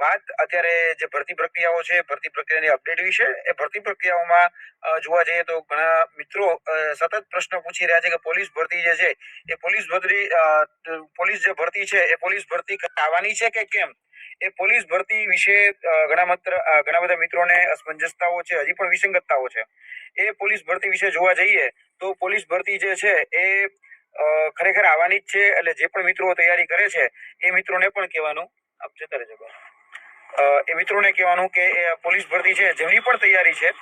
વાત અત્યારે જે ભરતી પ્રક્રિયાઓ છે, ભરતી પ્રક્રિયાની અપડેટ વિશે, એ ભરતી પ્રક્રિયાઓમાં જોવા જઈએ તો ઘણા મિત્રો સતત પ્રશ્ન પૂછી રહ્યા છે કે પોલીસ ભરતી જે છે, એ પોલીસ ભરતી પોલીસ જે ભરતી છે, એ પોલીસ ભરતી આવવાની છે કે કેમ? એ પોલીસ ભરતી વિશે ઘણા માત્ર ઘણા બધા મિત્રોને અસમંજસતાઓ છે, હજી પણ વિસંગતતાઓ છે. એ પોલીસ ભરતી વિશે જોવા જઈએ તો પોલીસ ભરતી જે છે, એ ખરેખર આવવાની જ છે, એટલે જે પણ મિત્રો તૈયારી કરે છે, એ મિત્રોને પણ કહેવાનું આપ જતા રહેજો એ મિત્રોને કહેવાનું કે પોલીસ ભરતી છે, જેમની પણ તૈયારી છે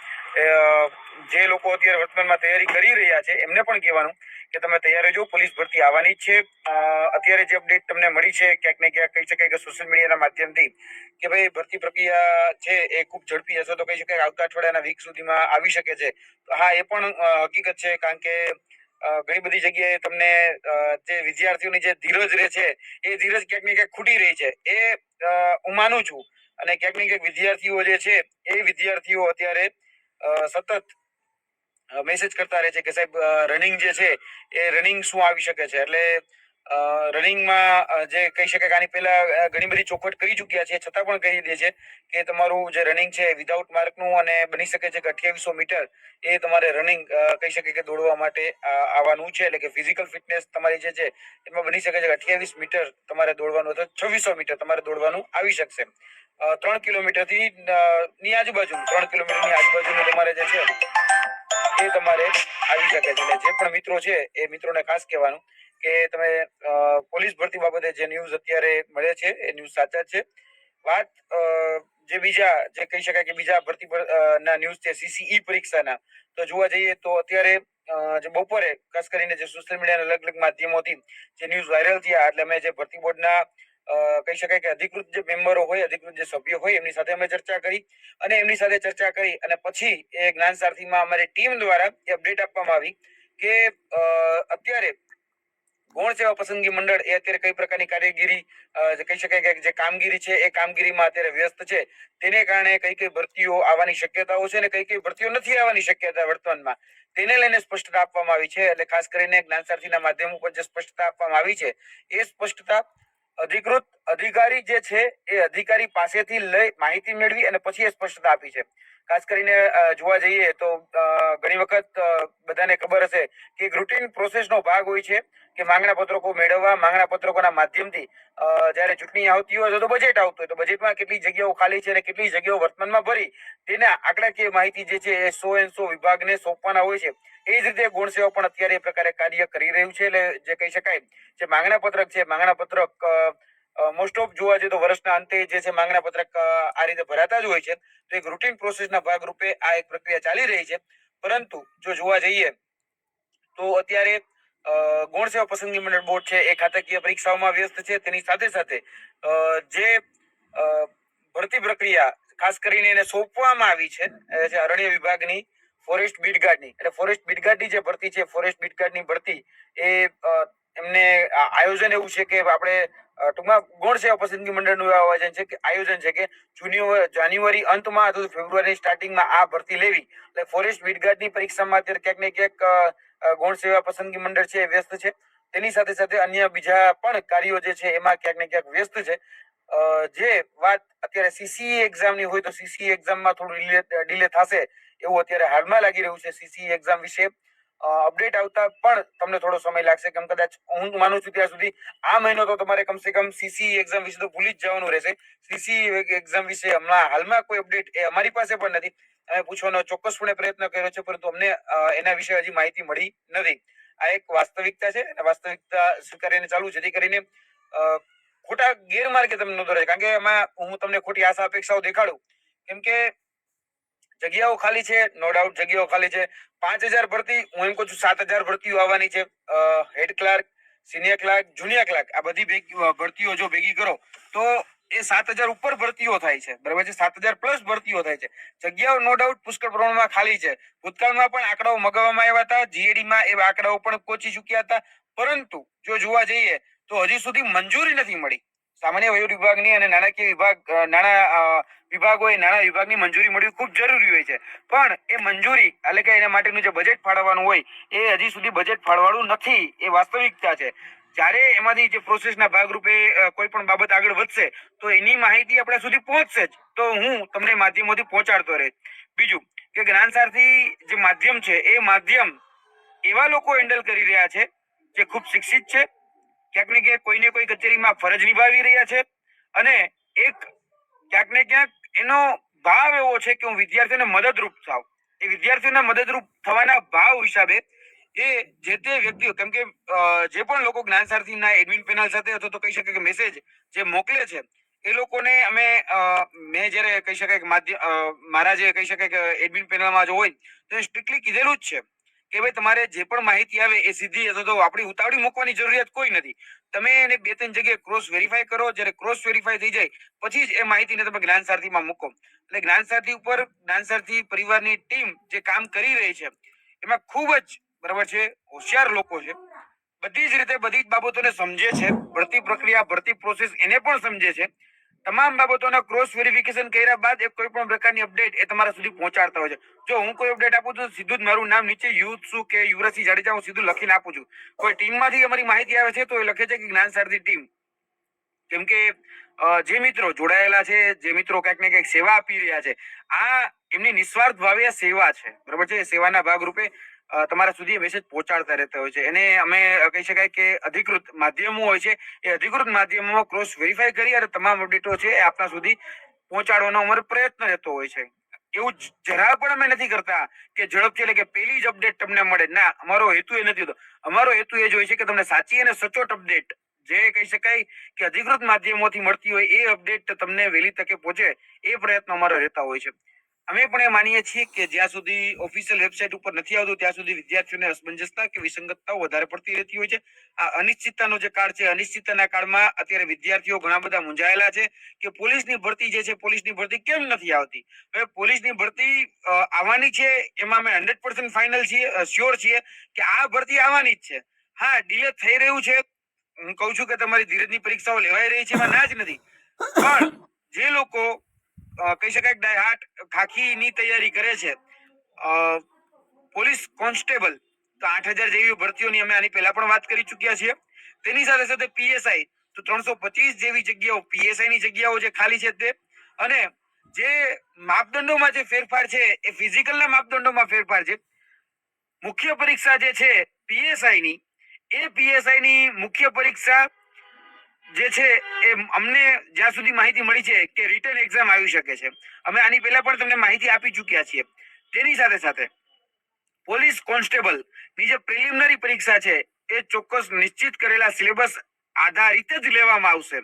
જે લોકો અત્યારે વર્તમાનમાં તૈયારી કરી રહ્યા છે, એમને પણ કહેવાનું કે તમે તૈયાર રહેજો, પોલીસ ભરતી આવવાની જ છે. અત્યારે જે અપડેટ તમને મળી છે, ક્યાંક ને ક્યાંક કહી શકાય કે સોશિયલ મીડિયાના માધ્યમથી કે ભાઈ, ભરતી પ્રક્રિયા છે એ ખૂબ ઝડપી અથવા તો કહી શકાય આવતા અઠવાડિયાના વીક સુધીમાં આવી શકે છે. હા, એ પણ હકીકત છે, કારણ કે ઘણી બધી જગ્યાએ તમને જે વિદ્યાર્થીઓની જે ધીરજ રહે છે, એ ધીરજ ક્યાંક ને ક્યાંક ખૂટી રહી છે. એ હું માનું છું અને ક્યાંક ને ક્યાંક વિદ્યાર્થીઓ જે છે, એ વિદ્યાર્થીઓ અત્યારે સતત મેસેજ કરતા રહે છે કે સાહેબ રનિંગ જે છે, એ રનિંગ શું આવી શકે છે? એટલે રનિંગમાં જે કહી શકાય કે આની પહેલા ઘણી બધી ચોખવટ કરી ચૂક્યા છે. છતાં પણ કહી દે છે કે તમારું જે રનિંગ છે વિધાઉટ માર્કનું અને બની શકે છે કે અઠ્યાવીસો મીટર, એ તમારે રનિંગ કહી શકે કે દોડવા માટે આવવાનું છે. એટલે કે ફિઝિકલ ફિટનેસ તમારી જે છે, એમાં બની શકે છે કે અઠ્યાવીસ મીટર તમારે દોડવાનું અથવા છવ્વીસો મીટર તમારે દોડવાનું આવી શકશે. ત્રણ કિલોમીટરથી ની આજુબાજુ ત્રણ કિલોમીટરની આજુબાજુનું તમારે જે છે, એ તમારે આવી શકે છે. જે પણ મિત્રો છે, એ મિત્રોને ખાસ કહેવાનું કે તમે પોલીસ ભરતી બાબતે જે ન્યૂઝ અત્યારે મળે છે, એ ન્યૂઝ સાચા છે. વાત જે બીજા, જે કહી શકાય કે બીજા ભરતી ના ન્યૂઝ છે, સીસીઈ પરીક્ષાના, તો જોવા જઈએ તો અત્યારે જે બપોરે ખાસ કરીને જે સોશિયલ મીડિયાના અલગ અલગ માધ્યમોથી જે ન્યૂઝ વાયરલ થયા, એટલે અમે જે ભરતી બોર્ડના કહી શકાય કે અધિકૃત જે મેમ્બરો હોય, અધિકૃત જે સભ્યો હોય, એમની સાથે અમે ચર્ચા કરી અને એમની સાથે ચર્ચા કરી અને પછી એ જ્ઞાન સારથીમાં અમારી ટીમ દ્વારા એ અપડેટ આપવામાં આવી કે અત્યારે ગૌણ સેવા પસંદગી મંડળ એ અત્યારે કઈ પ્રકારની કાર્યગીરી કહી શકાય કે જે કામગીરી છે, એ કામગીરીમાં અત્યારે વ્યસ્ત છે. તેને કારણે કઈ કઈ ભરતીઓ આવવાની શક્યતાઓ છે અને કઈ કઈ ભરતીઓ નથી આવવાની શક્યતા વર્તમાનમાં. તેને લઈને સ્પષ્ટતા આપવામાં આવી છે, એટલે ખાસ કરીને જ્ઞાન સારથીના માધ્યમ ઉપર જે સ્પષ્ટતા આપવામાં આવી છે, એ સ્પષ્ટતા અધિકૃત અધિકારી જે છે એ અધિકારી પાસેથી લઈ માહિતી મેળવી અને પછી એ સ્પષ્ટતા આપી છે. ખાસ કરીને જોવા જઈએ તો ઘણી વખત બધાને ખબર હશે કે એક રૂટીન પ્રોસેસનો ભાગ હોય છે કે માંગણા પત્રકો મેળવવા, માંગણા પત્રકોના માધ્યમથી જ્યારે ચૂંટણી આવતી હોય તો બજેટ આવતું હોય. તો બજેટમાં કેટલી જગ્યાઓ ખાલી છે અને કેટલી જગ્યાઓ વર્તમાનમાં ભરી, તેના આંકડાકીય માહિતી જે છે એ સો એન સો વિભાગને સોંપવાના હોય છે. એ જ રીતે ગુણ સેવા પણ અત્યારે એ પ્રકારે કાર્ય કરી રહ્યું છે. એટલે જે કહી શકાય, જે માંગણા પત્રક છે, માંગણા પત્રક મોસ્ટ ઓફ જોવા જઈએ તો વર્ષના અંતે જે છે માંગણા પત્રક આ રીતે ભરાતા જ હોય છે. તો એક રૂટીન પ્રોસેસના ભાગરૂપે આ એક પ્રક્રિયા ચાલી રહી છે. પરંતુ જો જોવા જઈએ તો અત્યારે ગૌણ સેવા પસંદગી મંડળ બોર્ડ છે, એ ખાતાકીય પરીક્ષાઓમાં વ્યસ્ત છે. તેની સાથે સાથે જે ભરતી પ્રક્રિયા, ખાસ કરીને એને સોંપવામાં આવી છે અરણ્ય વિભાગની ફોરેસ્ટ બીટગાર્ડની. એટલે ફોરેસ્ટ બીટગાર્ડની જે ભરતી છે ફોરેસ્ટ બીટગાર્ડની ભરતી એ એમને આયોજન એવું છે કે આપણે ટૂંકમાં ગૌણ સેવા પસંદગી મંડળનું આયોજન છે કે આયોજન છે કે જાન્યુઆરી અંતમાં અથવા ફેબ્રુઆરી સ્ટાર્ટિંગમાં આ ભરતી લેવી. એટલે ફોરેસ્ટ વિડગાર્ડની પરીક્ષામાં અત્યારે ક્યાંક ને ક્યાંક ગૌણ સેવા પસંદગી મંડળ છે વ્યસ્ત છે. તેની સાથે સાથે અન્ય બીજા પણ કાર્યો જે છે એમાં ક્યાંક ને ક્યાંક વ્યસ્ત છે. જે વાત અત્યારે સીસીઈ એક્ઝામની હોય તો સીસીઈ એક્ઝામમાં થોડું ડિલે થશે એવું અત્યારે હાલમાં લાગી રહ્યું છે સીસીઈ એક્ઝામ વિશે. અપડેટ આવતા પણ તમને થોડો સમય લાગશે કેમ કદાચ હું માનું છું ત્યાં સુધી આ મહિનો તો તમારે કમસે કમ સીસી એક્ઝામ વિશે તો ભૂલી જ જવાનું રહેશે. સીસી એક્ઝામ વિશે હમણાં હાલમાં કોઈ અપડેટ એ અમારી પાસે પણ નથી. અમે પૂછવાનો ચોક્કસપણે પ્રયત્ન કર્યો છે, પરંતુ અમને એના વિશે હજી માહિતી મળી નથી. આ એક વાસ્તવિકતા છે અને વાસ્તવિકતા સ્વીકારીને ચાલુ, જેથી કરીને ખોટા ગેરમાર્ગે તમને ન દોરાય કારણ કે એમાં હું તમને ખોટી આશા, અપેક્ષાઓ દેખાડું. કેમ કે જગ્યાઓ ખાલી છે નો ડાઉટ જગ્યાઓ ખાલી છે. પાંચ હજાર ભરતી, હું એમ કહું છું સાત હજાર ભરતીઓ આવવાની છે. Head clerk, senior clerk, junior clerk, આ બધી ભરતીઓ જો ભેગી કરો, તો એ સાત હજાર ઉપર ભરતીઓ થાય છે. બરાબર છે? સાત હજાર પ્લસ ભરતીઓ થાય છે. જગ્યાઓ નો ડાઉટ પુષ્કળ પ્રમાણમાં ખાલી છે. ભૂતકાળમાં પણ આંકડાઓ મગાવવામાં આવ્યા હતા. જીએડીમાં એ આંકડાઓ પણ કોચી ચૂક્યા હતા. પરંતુ જો જોવા જઈએ, તો હજી સુધી મંજૂરી નથી મળી. સામાન્ય વહીવટ વિભાગની અને નાણાકીય વિભાગ નાણા વિભાગોએ નાણા વિભાગની મંજૂરી મળવી ખૂબ જરૂરી હોય છે. પણ એ મંજૂરી, એટલે કે એના માટેનું જે બજેટ ફાળવવાનું હોય, એ હજી સુધી બજેટ ફાળવાનું નથી, એ વાસ્તવિકતા છે. જ્યારે એમાંથી જે પ્રોસેસના ભાગરૂપે કોઈ પણ બાબત આગળ વધશે, તો એની માહિતી આપણા સુધી પહોંચશે જ. તો હું તમને માધ્યમોથી પહોંચાડતો રહે બીજું કે જ્ઞાન સારથી જે માધ્યમ છે, એ માધ્યમ એવા લોકો હેન્ડલ કરી રહ્યા છે, જે ખૂબ શિક્ષિત છે ક્યાંક ને ક્યાંક કોઈને કોઈ કચેરીમાં ફરજ નિભાવી રહ્યા છે અને એક ક્યાંક ને ક્યાંક એનો ભાવ એવો છે કે હું વિદ્યાર્થીઓને મદદરૂપ થાવ. એ વિદ્યાર્થીઓને મદદરૂપ થવાના ભાવ હિસાબે એ જે તે વ્યક્તિઓ, કેમ કે જે પણ લોકો જ્ઞાન સારથીના એડમિન પેનલ સાથે અથવા તો કહી શકાય કે મેસેજ જે મોકલે છે, એ લોકોને અમે મેં જ્યારે કહી શકાય કે મારા જે કહી શકાય કે એડમિન પેનલમાં જો હોય, તો સ્ટ્રિક્ટલી કીધેલું જ છે. કે ભાઈ તમારે જે પણ માહિતી આવે એ સીધી અથવા તો આપણી ઉતાવળી મૂકવાની જરૂરિયાત કોઈ નથી. તમે એને બે ત્રણ જગ્યાએ ક્રોસ વેરીફાઈ કરો. જ્યારે ક્રોસ વેરીફાઈ થઈ જાય, પછી જ એ માહિતીને તમે જ્ઞાન સારથીમાં મૂકો. એટલે જ્ઞાન સારથી ઉપર જ્ઞાન સારથી પરિવારની ટીમ જે કામ કરી રહી છે, એમાં ખૂબ જ બરાબર છે, હોશિયાર લોકો છે. બધી જ રીતે બધી જ બાબતોને સમજે છે, ભરતી પ્રક્રિયા, ભરતી પ્રોસેસ એને પણ સમજે છે. તમામ બાબતોના ક્રોસ વેરિફિકેશન કર્યા બાદ એ કોઈ પણ પ્રકારની અપડેટ એ તમારા સુધી પહોંચાડતા હોય છે. જો હું કોઈ અપડેટ આપું છું સીધું જ મારું નામ નીચે યુથ શું કે યુવરાજસિંહ જાડેજા, હું સીધું લખીને આપું છું. કોઈ ટીમમાંથી અમારી માહિતી આવે છે, તો એ લખે છે કે જ્ઞાન સારથી ટીમ કેમ કે જે મિત્રો જોડાયેલા છે, જે મિત્રો ક્યાંક ને ક્યાંક સેવા આપી રહ્યા છે, આ એમની નિસ્વાર્થ ભાવે સેવા છે. બરાબર છે? સેવાના ભાગરૂપે તમારા સુધી મેસેજ પહોંચાડતા રહેતા હોય છે. એને અમે કહી શકાય કે અધિકૃત માધ્યમો હોય છે. એ અધિકૃત માધ્યમોમાં ક્રોસ વેરીફાઈ કરી અને તમામ અપડેટો છે એ આપના સુધી પહોંચાડવાનો અમારો પ્રયત્ન રહેતો હોય છે. એવું જરા પણ અમે નથી કરતા કે ઝડપથી એટલે કે પહેલી જ અપડેટ તમને મળે. ના, અમારો હેતુ એ નથી હોતો. અમારો હેતુ એ જ હોય છે કે તમને સાચી અને સચોટ અપડેટ જે કહી શકાય કે અધિકૃત માધ્યમોથી મળતી હોય એ અપડેટ તમને વહેલી તકે પહોંચે એ પ્રયત્નો અમારા રહેતા હોય છે. અમે પણ એ માનીએ છીએ કે જ્યાં સુધી ઓફિશિયલ વેબસાઇટ ઉપર નથી આવતું, ત્યાં સુધી વિદ્યાર્થીઓને અસમંજસતા કે વિસંગતતાઓ વધારે પડતી રહેતી હોય છે. આ અનિશ્ચિતતાનો જે કાળ છે, અનિશ્ચિતતાના કાળમાં અત્યારે વિદ્યાર્થીઓ ઘણા બધા મૂંઝાયેલા છે કે પોલીસની ભરતી જે છે, પોલીસની ભરતી કેમ નથી આવતી? હવે પોલીસની ભરતી આવવાની છે એમાં અમે હંડ્રેડ પર્સન્ટ ફાઇનલ છીએ શ્યોર છીએ કે આ ભરતી આવવાની જ છે. હા ડિલે થઈ રહ્યું છે હું કહું છું કે તમારી ધીરજની પરીક્ષાઓ લેવાઈ રહી છે એમાં ના જ નથી. પણ જે લોકો કહી શકાય ડાય હાર્ટ ખાખીની તૈયારી કરે છે પોલીસ કોન્સ્ટેબલ, તો આઠ હજાર જેવી ભરતીઓની અમે આની પહેલા પણ વાત કરી ચુક્યા છીએ. તેની સાથે સાથે પીએસઆઈ તો ત્રણસો પચીસ જેવી જગ્યાઓ પીએસઆઈ ની જગ્યાઓ જે ખાલી છે તે. અને જે માપદંડોમાં જે ફેરફાર છે, એ ફિઝિકલના માપદંડોમાં ફેરફાર છે. મુખ્ય પરીક્ષા જે છે પીએસઆઈ ની એ પીએસઆઈ ની મુખ્ય પરીક્ષા જે છે એ અમને જ્યાં સુધી માહિતી મળી છે કે રિટર્ન એક્ઝામ આવી શકે છે. અમે આની પહેલા પણ તમને માહિતી આપી ચૂક્યા છીએ. તેની સાથે સાથે પોલીસ કોન્સ્ટેબલની જે પ્રિલિમિનરી પરીક્ષા છે એ ચોક્કસ નિશ્ચિત કરેલા સિલેબસ આધારિત જ લેવામાં આવશે.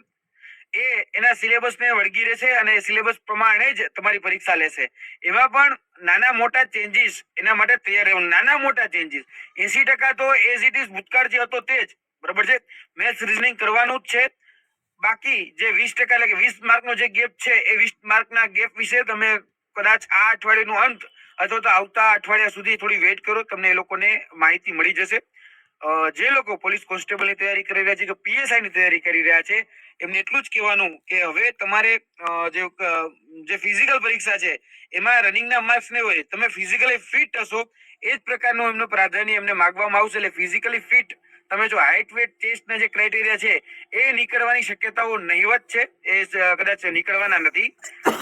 એ એના સિલેબસને વળગી રહેશે અને સિલેબસ પ્રમાણે જ તમારી પરીક્ષા લેશે. એવા પણ નાના મોટા ચેન્જીસ એના માટે તૈયાર રહેવું. નાના મોટા ચેન્જીસ એસી ટકા તો એઝ ઇટ ઇઝ ભૂતકાળ જે હતો તે જ. બરાબર છે? મેથ્સ રિઝનિંગ કરવાનું જ છે. બાકી જે વીસ ટકા એટલે કે વીસ માર્કનો જે ગેપ છે, એ વીસ માર્કના ગેપ વિશે તમે કદાચ આ અઠવાડિયાનું અંત અથવા તો આવતા અઠવાડિયા સુધી થોડી વેઇટ કરો, તમને એ લોકોને માહિતી મળી જશે. જે લોકો પોલીસ કોન્સ્ટેબલની તૈયારી કરી રહ્યા છે કે પીએસઆઈ ની તૈયારી કરી રહ્યા છે, એમને એટલું જ કહેવાનું કે હવે તમારે જે જે ફિઝિકલ પરીક્ષા છે, એમાં રનિંગના માર્ક્સ ને હોય, તમે ફિઝિકલી ફિટ હશો, એ જ પ્રકારનું એમનું પ્રાધાન્ય એમને માગવામાં આવશે. એટલે ફિઝિકલી ફિટ તમે જો હાઇટ વેટ ટેસ્ટના જે ક્રાઇટેરિયા છે, એ નીકળવાની શક્યતાઓ નહીવત છે, એ કદાચ નીકળવાના નથી.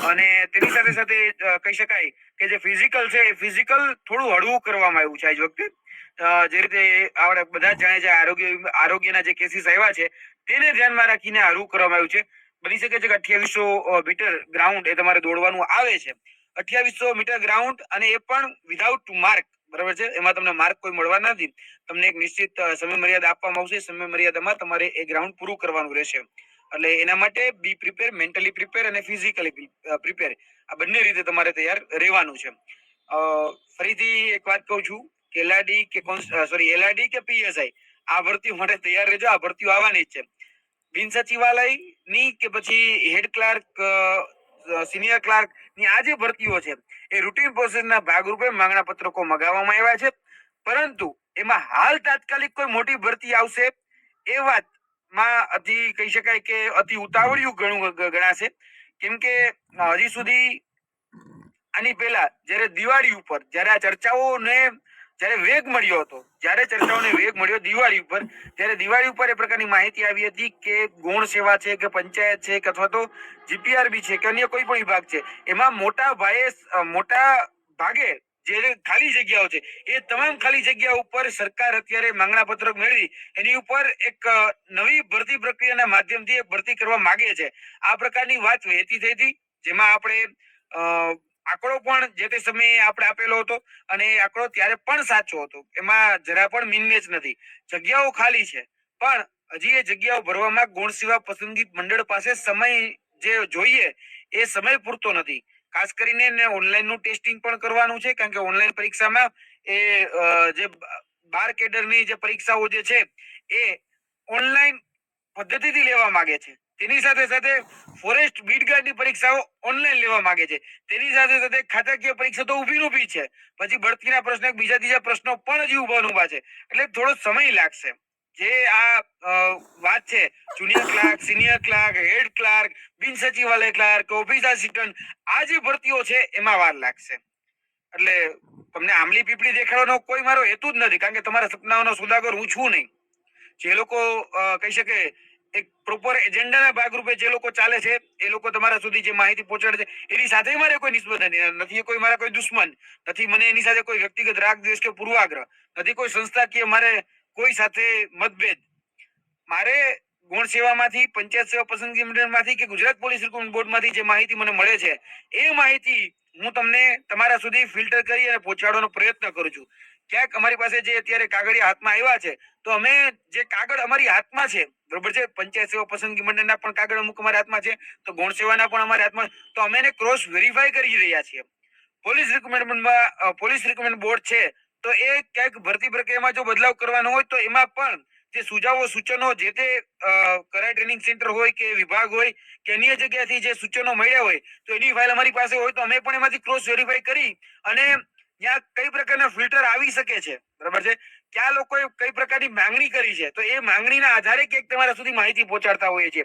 અને તેની સાથે સાથે કહી શકાય કે જે ફિઝિકલ છે, એ ફિઝિકલ થોડું હળવું કરવામાં આવ્યું છે આજ વખતે. જે રીતે આપણે બધા જાણે છે આરોગ્ય આરોગ્યના જે કેસીસ આવ્યા છે, તેને ધ્યાનમાં રાખીને હળવું કરવામાં આવ્યું છે. બની શકે છે કે અઠ્યાવીસો મીટર ગ્રાઉન્ડ એ તમારે દોડવાનું આવે છે. અઠ્યાવીસો મીટર ગ્રાઉન્ડ અને એ પણ વિધાઉટ માર્ક બરાબર છે? એમાં તમને માર્ક કોઈ મળવા નથી. તમને એક નિશ્ચિત સમય મર્યાદા આપવામાં આવશે. સમય મર્યાદામાં તમારે એ ગ્રાઉન્ડ પૂરું કરવાનું રહેશે. એટલે એના માટે બી પ્રિપેર મેન્ટલી પ્રિપેર અને ફિઝિકલી પ્રિપેર આ બંને રીતે તમારે તૈયાર રહેવાનું છે. ફરીથી એક વાત કહું છું. એલઆરડી કે સોરી એલઆરડી કે પીએસઆઈ આ ભરતીઓ માટે તૈયાર રહેજો, આ ભરતીઓ આવવાની છે. બિન સચિવાલયની કે પછી હેડ ક્લાર્ક સિનિયર ક્લાર્કની આ જે ભરતીઓ છે, એ રૂટીન પ્રોસેસના ભાગરૂપે માંગણા પત્રકો મગાવવામાં આવ્યા છે. પરંતુ એમાં હાલ તાત્કાલિક કોઈ મોટી ભરતી આવશે એ વાતમાં અતિ, કહી શકાય કે અતિ ઉતાવળિયું ઘણું ગણાશે. કેમ કે હજી સુધી આની પહેલા જ્યારે દિવાળી ઉપર જ્યારે આ ચર્ચાઓને જ્યારે વેગ મળ્યો હતો, જ્યારે ચર્ચાઓને વેગ મળ્યો દિવાળી ઉપર, ત્યારે દિવાળી ઉપર એ પ્રકારની માહિતી આવી હતી કે ગૌણ સેવા છે, કે પંચાયત છે, કે અથવા તો જીપીઆરબી છે, કે અન્ય કોઈ પણ વિભાગ છે, એમાં મોટા ભાઈએ મોટા ભાગે જે ખાલી જગ્યાઓ છે, એ તમામ ખાલી જગ્યા ઉપર સરકાર અત્યારે માંગણા પત્રક મેળવી, એની ઉપર એક નવી ભરતી પ્રક્રિયાના માધ્યમથી ભરતી કરવા માંગે છે. આ પ્રકારની વાત વહેતી થઈ હતી, જેમાં આપણે આંકડો પણ જે તે સમયે આપણે આપેલો હતો અને એ આંકડો ત્યારે પણ સાચો હતો. એમાં જરા પણ મિનમેચ નથી. જગ્યાઓ ખાલી છે. પણ હજી એ જગ્યાઓ ભરવામાં ગુણ સેવા પસંદગી મંડળ પાસે સમય જે જોઈએ એ સમય પૂરતો નથી. ખાસ કરીને ઓનલાઈનનું ટેસ્ટિંગ પણ કરવાનું છે. કારણ કે ઓનલાઈન પરીક્ષામાં એ જે બાર કેડરની જે પરીક્ષાઓ જે છે એ ઓનલાઈન પદ્ધતિથી લેવા માંગે છે. તેની સાથે સાથે ફોરેસ્ટ બીટ ગાર્ડની પરીક્ષાઓ ઓનલાઈન લેવા માંગે છે. તેની સાથે સાથે ખાતાકીય પરીક્ષા તો ઊભી ઊભી છે. પછી બઢતીના પ્રશ્નો બીજા ત્રીજા પ્રશ્નો પણ હજી ઊભા ઊભા છે. એટલે થોડો સમય લાગશે. જે આ વાત છે junior clerk senior clerk head clerk બિન સચિવાલય ક્લાર્ક ઓફિસ આસિસ્ટન્ટ આ જે ભરતીઓ છે એમાં વાર લાગશે. એટલે તમને આમલી પીપળી દેખાડવાનો કોઈ મારો હેતુ જ નથી. કારણ કે તમારા સપનાઓનો સુદાગર હું છું નહીં. જે લોકો કહી શકે એક પ્રોપર એજન્ડાના ભાગરૂપે જે લોકો ચાલે છે, એ લોકો તમારા સુધી જે માહિતી પહોંચાડે છે, એની સાથે મારે કોઈ નિસ્બત નથી. નથી કોઈ મારા કોઈ દુશ્મન, નથી મને એની સાથે કોઈ વ્યક્તિગત રાગ, દ્વેષ કે પૂર્વાગ્રહ, નથી કોઈ સંસ્થાકીય મારે કોઈ સાથે મતભેદ. મારે ગુણ સેવામાંથી પંચાયત સેવા પસંદગી મંડળમાંથી કે ગુજરાત પોલીસ રિક્રુટમેન્ટ બોર્ડમાંથી જે માહિતી મને મળે છે, એ માહિતી હું તમને તમારા સુધી ફિલ્ટર કરી અને પહોંચાડવાનો પ્રયત્ન કરું છું. ક્યાંક અમારી પાસે જે અત્યારે કાગળિયા હાથમાં આવ્યા છે, તો અમે જે કાગળ અમારી હાથમાં છે, બરોબર છે? પંચાયત સેવા પસંદગી મંડળના પણ કાગળ અમુક અમારા હાથમાં છે, તો ગૌણ સેવાના પણ અમારા હાથમાં તો અમે એને ક્રોસ વેરીફાઈ કરી રહ્યા છીએ. પોલીસ રિકમેન્ડમેન્ટમાં પોલીસ રિકમેન્ડ બોર્ડ છે, તો એ ક્યાંક ભરતી પ્રક્રિયામાં જો બદલાવ કરવાનો હોય તો એમાં પણ જે સુઝાવો, સૂચનો જે તે કરાય ટ્રેનિંગ સેન્ટર હોય કે વિભાગ હોય કે અન્ય જગ્યાથી જે સૂચનો મળ્યા હોય, તો એની ફાઇલ અમારી પાસે હોય તો અમે પણ એમાંથી ક્રોસ વેરીફાઈ કરી અને ત્યાં કઈ પ્રકારના ફિલ્ટર આવી શકે છે? બરાબર છે? ક્યાં લોકોએ કઈ પ્રકારની માંગણી કરી છે? તો એ માંગણીના આધારે ક્યાંક તમારા સુધી માહિતી પહોંચાડતા હોઈએ છીએ.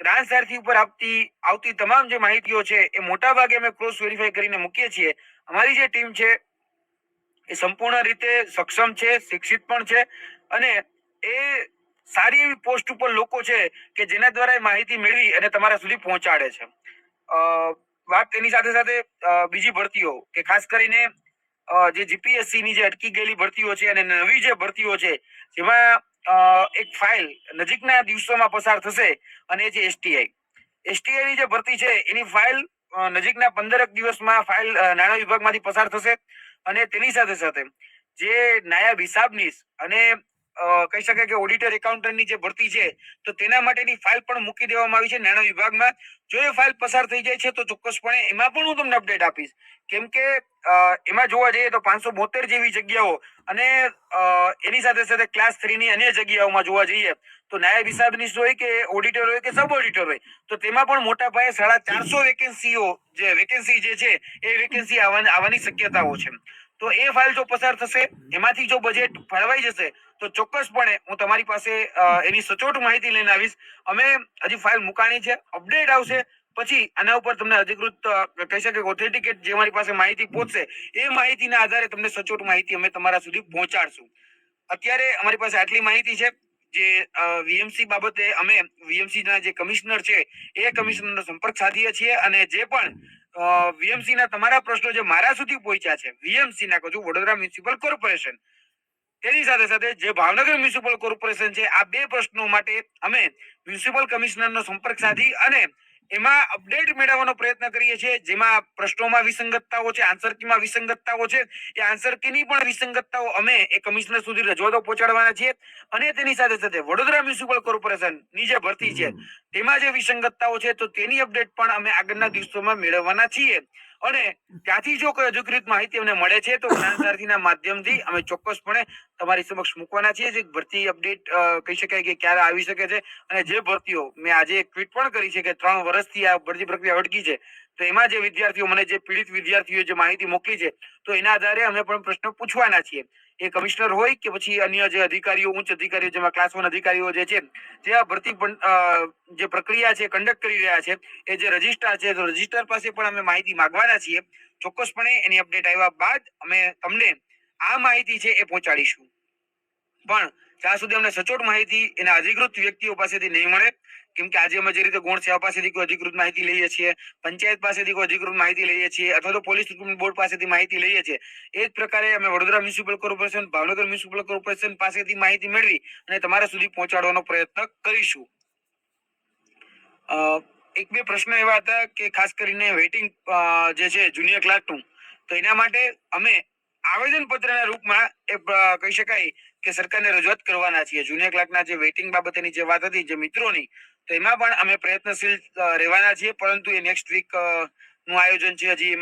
ગ્રાન્ટ સારથી ઉપર આપતી, આવતી તમામ જે માહિતીઓ છે, એ મોટા ભાગે અમે ક્રોસ વેરીફાઈ કરીને મૂકીએ છીએ. અમારી જે ટીમ છે, એ સંપૂર્ણ રીતે સક્ષમ છે, શિક્ષિત પણ છે અને એ સારી એવી પોસ્ટ ઉપર લોકો છે કે જેના દ્વારા એ માહિતી મેળવી અને તમારા સુધી પહોંચાડે છે. વાત એની સાથે સાથે બીજી ભરતીઓ કે ખાસ કરીને જે જીપીએસસી ની જે અટકી ગયેલી ભરતીઓ છે અને નવી જે ભરતીઓ છે, જેમાં એક ફાઇલ નજીકના દિવસોમાં પસાર થશે અને એ છે એસટીઆઈ એસટીઆઈ ની જે ભરતી છે, એની ફાઇલ નજીકના પંદરક દિવસમાં ફાઇલ નાણાં વિભાગમાંથી પસાર થશે અને તેની સાથે સાથે જે નાયબ હિસાબનીશ અને કહી શકાય કે ઓડિટર એકાઉન્ટન્ટની જે ભરતી છે, તો તેના માટેની ફાઇલ પણ મૂકી દેવામાં આવી છે નાણાં વિભાગમાં. જો એ ફાઇલ પસાર થઈ જાય છે, તો ચોક્કસપણે એમાં પણ હું તમને અપડેટ આપીશ. કેમ કે એમાં જોવા જઈએ તો પાંચસો બોતેર જેવી જગ્યાઓ અને એની સાથે સાથે ક્લાસ થ્રી ની અન્ય જગ્યાઓમાં જોવા જઈએ, તો નાયબ હિસાબનીશ હોય કે ઓડિટર હોય કે સબ ઓડિટર હોય, તો તેમાં પણ મોટા પાયે સાડા ચારસો વેકેન્સીઓ જે વેકેન્સી જે છે, એ વેકેન્સી આવવાની શક્યતાઓ છે. તો એ ફાઇલ જો પસાર થશે, એમાંથી જો બજેટ ફાળવાઈ જશે, તો ચોક્કસપણે હું તમારી પાસે એની સચોટ માહિતી લઈને આવીશ. અમે હજી ફાઇલ મુકાણી છે અપડેટ આવશે. પછી આના ઉપર તમને અધિકૃત કહી શકે ઓથેન્ટિકેટ જે મારી પાસે માહિતી પહોંચશે, એ માહિતીના આધારે તમને સચોટ માહિતી અમે તમારા સુધી પહોંચાડશું. અત્યારે અમારી પાસે આટલી માહિતી છે, જે વીએમસી બાબતે અમે વીએમસી ના જે કમિશનર છે, એ કમિશનરનો સંપર્ક સાધીએ છીએ અને જે પણ વીએમસી ના તમારા પ્રશ્નો જે મારા સુધી પહોંચ્યા છે વીએમસી ના કહું વડોદરા મ્યુનિસિપલ કોર્પોરેશન. તેની સાથે સાથે જે ભાવનગર મ્યુનિસિપલ કોર્પોરેશન છે, આ બે પ્રશ્નો માટે અમે મ્યુનિસિપલ કમિશનરનો સંપર્ક સાધી અને એમાં અપડેટ મેળવવાનો પ્રયત્ન કરીએ છીએ. જેમાં પ્રશ્નોમાં વિસંગતતાઓ છે આન્સર કીમાં વિસંગતતાઓ છે એ આન્સર કીની પણ વિસંગતતાઓ અમે એ કમિશનર સુધી રજૂઆતો પહોંચાડવાના છીએ અને તેની સાથે સાથે વડોદરા મ્યુનિસિપલ કોર્પોરેશનની જે ભરતી છે. તેમાં જે વિસંગતતાઓ છે તો તેની અપડેટ પણ અમે આગળના દિવસોમાં મેળવવાના છીએ. અને ત્યાંથી જો કોઈ અધિકૃત માહિતી અમને મળે છે, તો જ્ઞાન સારથીના માધ્યમથી અમે ચોક્કસપણે તમારી સમક્ષ મૂકવાના છીએ. જે ભરતી અપડેટ કહી શકાય કે ક્યારે આવી શકે છે. અને જે ભરતીઓ મેં આજે એક ટ્વીટ પણ કરી છે કે ત્રણ વર્ષથી આ ભરતી પ્રક્રિયા અટકી છે તો એમાં જે વિદ્યાર્થીઓ, મને જે પીડિત વિદ્યાર્થીઓ જે માહિતી મોકલી છે, તો એના આધારે અમે પણ પ્રશ્ન પૂછવાના છીએ. એ કમિશનર હોય કે પછી અન્ય જે અધિકારીઓ, ઉચ્ચ અધિકારીઓ, જેમાં ક્લાસ વન અધિકારીઓ જે છે, જે આ ભરતી જે પ્રક્રિયા છે કન્ડક્ટ કરી રહ્યા છે, એ જે રજિસ્ટ્રાર છે, તો રજિસ્ટ્રાર પાસે પણ અમે માહિતી માંગવાના છીએ. ચોક્કસપણે એની અપડેટ આવ્યા બાદ અમે તમને આ માહિતી છે એ પહોંચાડીશું. પણ જ્યાં સુધી અમને સચોટ માહિતી એના અધિકૃત વ્યક્તિઓ પાસેથી નહીં મળે, કેમ કે આજે અમે જે રીતે ગૌણ સેવા પાસેથી કોઈ અધિકૃત માહિતી લઈએ છીએ, પંચાયત પાસેથી કોઈ અધિકૃત માહિતી લઈએ છીએ, અથવા તો પોલીસ બોર્ડ પાસેથી માહિતી લઈએ છીએ, એ જ પ્રકારે અમે Vadodara municipal corporation, Bhavnagar municipal corporation પાસેથી માહિતી મેળવી અને તમારા સુધી પહોંચાડવાનો પ્રયત્ન કરીશું. એક બે પ્રશ્નો એવા હતા કે ખાસ કરીને વેઇટિંગ જે છે જુનિયર ક્લાર્કનું તો એના માટે અમે આવેદન પત્રના રૂપમાં એ કહી શકાય કે સરકારને રજૂઆત કરવાના છીએ. જુનિયર ક્લાર્કના જે વેઇટિંગ બાબતેની જે વાત હતી જે મિત્રોની, તો એમાં પણ અમે પ્રયત્નશીલ રહેવાના છીએ. પરંતુ એ નેક્સ્ટ વીકનું આયોજન છે. હજી